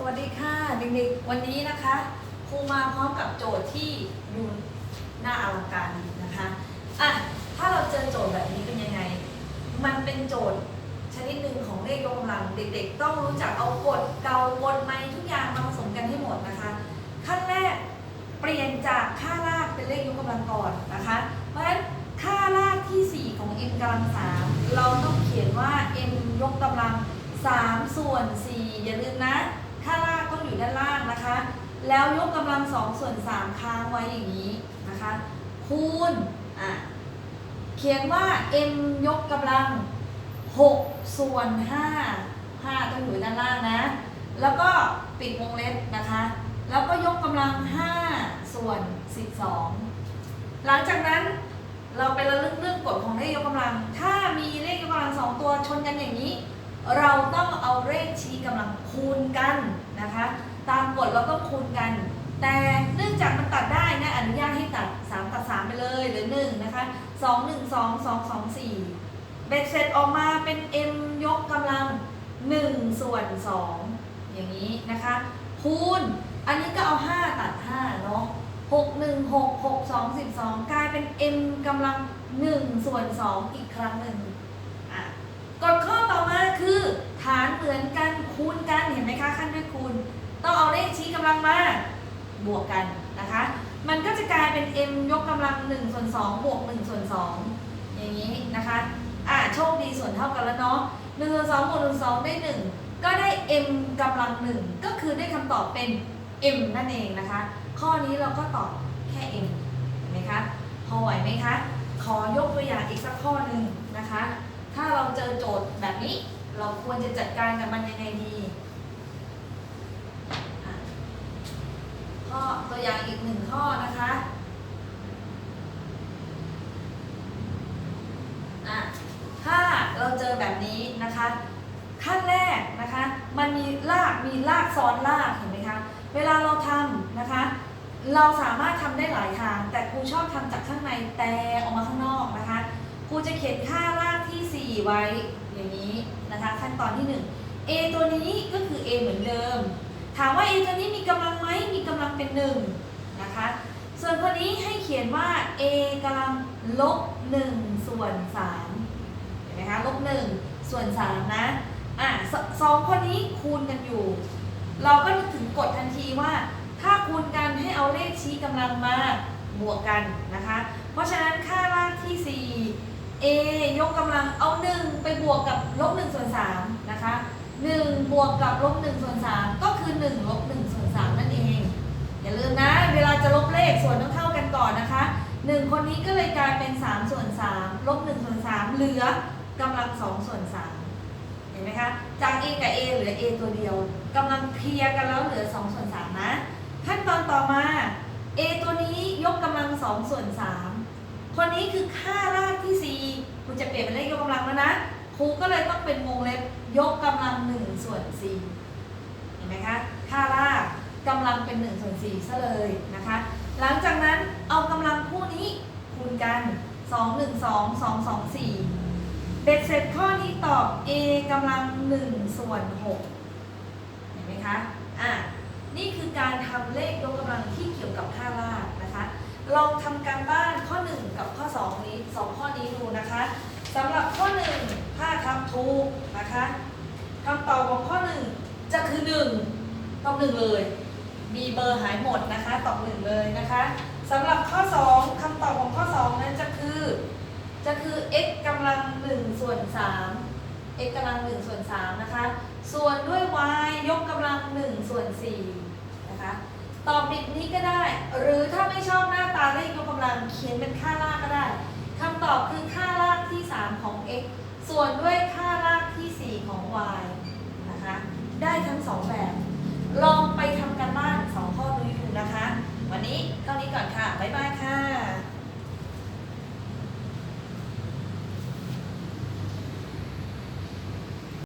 สวัสดีค่ะเด็กๆวันนี้นะคะครูมาพร้อมกับโจทย์ที่ดูน่าอลังการนะคะอะถ้าเราเจอโจทย์แบบนี้เป็นยังไง มันเป็นโจทย์ชนิดหนึ่งของเลขยกกำลังเด็กๆ ต้องรู้จักเอากฎเกากฎไม้ทุกอย่างมาผสมกันให้หมดนะคะขั้นแรกเปลี่ยนจากค่ารากเป็นเลขยกกำลังก่อนนะคะ เพราะฉะนั้นค่ารากที่ 4 ของ m กำลัง3เราต้องเขียนว่า m ยกกำลัง 3 ส่วน 4 อย่าลืมนะ ค่ารากต้องอยู่ด้านล่างนะคะ แล้วยกกำลัง2ส่วน3ค้างไว้อย่างนี้นะคะ คูณอะเขียนว่า m ยกกำลัง6ส่วน5 5ต้องอยู่ด้านล่างนะ แล้วก็ปิดวงเล็บนะคะ แล้วก็ยกกำลัง5ส่วน12หลังจากนั้นเราไประลึกเรื่องกฎของเลขยกกำลัง ถ้ามีเลขยกกำลังสองตัวชนกันอย่างนี้ เราต้องเอาเลขชี้กำลังคูณกันนะคะ ตามกฎเราต้องคูณกัน แต่เนื่องจากมันตัดได้นะอนุญาตให้ตัด 3 ตัด 3 ไปเลยหรือ1นะคะ2 1 2 2 2 4เบ็ดเสร็จออกมาเป็น m ยกกำลัง 1 ส่วน 2 อย่างนี้นะคะ คูณ อันนี้ก็เอา 5 ตัด 5 เนาะ6 1 6 6 2 12 กลายเป็น m กำลัง 1 ส่วน 2 อีกครั้งหนึ่ง กฎข้อต่อมาคือฐานเหมือนกันคูณกันเห็นไหมคะขั้นด้วยคูณ ต้องเอาเลขชี้กำลังมาบวกกันนะคะ มันก็จะกลายเป็น m ยกกำลัง1ส่วน2บวก1ส่วน2อย่างนี้นะคะอะโชคดีส่วนเท่ากันแล้วเนาะ1ส่วน2บวก1ส่วน2ได้ 1 ก็ได้ m กำลัง 1 ก็คือได้คำตอบเป็น m นั่นเองนะคะ ข้อนี้เราก็ตอบแค่ m เห็นไหมคะ พอไหวไหมคะ ขอยกตัวอย่างอีกสักข้อ ทย์แบบนี้ เราควรจะจัดการกับมันยังไงดีข้อตัวอย่างอีกหนึ่งข้อนะคะอะถ้าเราเจอแบบนี้นะคะ ขั้นแรกนะคะ มันมีรากมีรากซ้อนรากเห็นไหมคะ เวลาเราทำนะคะ เราสามารถทำได้หลายทาง แต่ครูชอบทำจากข้างในแต่ออกมาข้างนอกนะคะ ครูจะเขียนค่ารากที่ 4 ไว้อย่างนี้นะคะ ขั้นตอนที่ 1 a ตัวนี้ก็คือ a เหมือนเดิม ถามว่า a ตัวนี้มีกำลังไหมมีกำลังเป็น 1 นะคะ ส่วนคนนี้ให้เขียนว่า a กำลังลบ1ส่วน3เห็นไหมคะลบ1ส่วน3นะอะสสองคนนี้คูณกันอยู่ เราก็นึกถึงกฎทันทีว่า ถ้าคูณกันให้เอาเลขชี้กำลังมาบวกกันนะคะ เพราะฉะนั้นค่ารากที่ 4 a ยกกำลังเอา 1 ไปบวกกับลบ1ส่วน3นะคะ1บวกกับลบ1ส่วน3ก็คือ1ลบ1ส่วน3นั่นเอง อย่าลืมนะ เวลาจะลบเลขส่วนต้องเท่ากันก่อนนะคะ 1 คนนี้ก็เลยกลายเป็น3ส่วน3ลบ1ส่วน3เหลือกำลัง2ส่วน3เห็นไหมคะ จาก a กับ a เหลือ a ตัวเดียวกำลังเคลียร์กันแล้วเหลือ2ส่วน3นะ ขั้นตอนต่อมา a ตัวนี้ยกกำลัง2ส่วน3คนนี้คือค่า ครูก็เลยต้องเป็นวงเล็บยกกำลัง1ส่วน4เห็นไหมคะค่ารากกำลังเป็น1ส่วน4ซะเลยนะคะ หลังจากนั้นเอากำลังคู่นี้คูณกัน2 1 2 2 2 4เบ็ดเสร็จข้อนี้ตอบ a กำลัง1ส่วน6เห็นไหมคะอะนี่คือการทำเลขยกกำลังที่เกี่ยวกับค่ารากนะคะลองทำการบ้านข้อ 1 กับข้อ 2 นี้ 2 ข้อนี้ดูนะคะสำหรับข้อ 1 ถ้าทำถูกนะคะคำตอบของข้อ1จะคือ1ตอบ1เลย มีเบอร์หายหมดนะคะตอบ1เลยนะคะสำหรับข้อ 2คำตอบของข้อ2นั้นจะคือ จะคือ x กำลัง1ส่วน3 x กำลัง1ส่วน3นะคะ ส่วนด้วย y ยกกำลัง1ส่วน4นะคะ ตอบบิดนี้ก็ได้ หรือถ้าไม่ชอบหน้าตาเลขยกกำลังเขียนเป็นค่ารากก็ได้คำตอบคือค่ารากที่ 3 ของ x ส่วนด้วยค่ารากที่ 4 ของ y นะคะ ได้ทั้ง 2 แบบ ลองไปทำกันบ้าน 2 ข้อนี้ดูนะคะ วันนี้เท่านี้ก่อนค่ะ บ๊ายบายค่ะ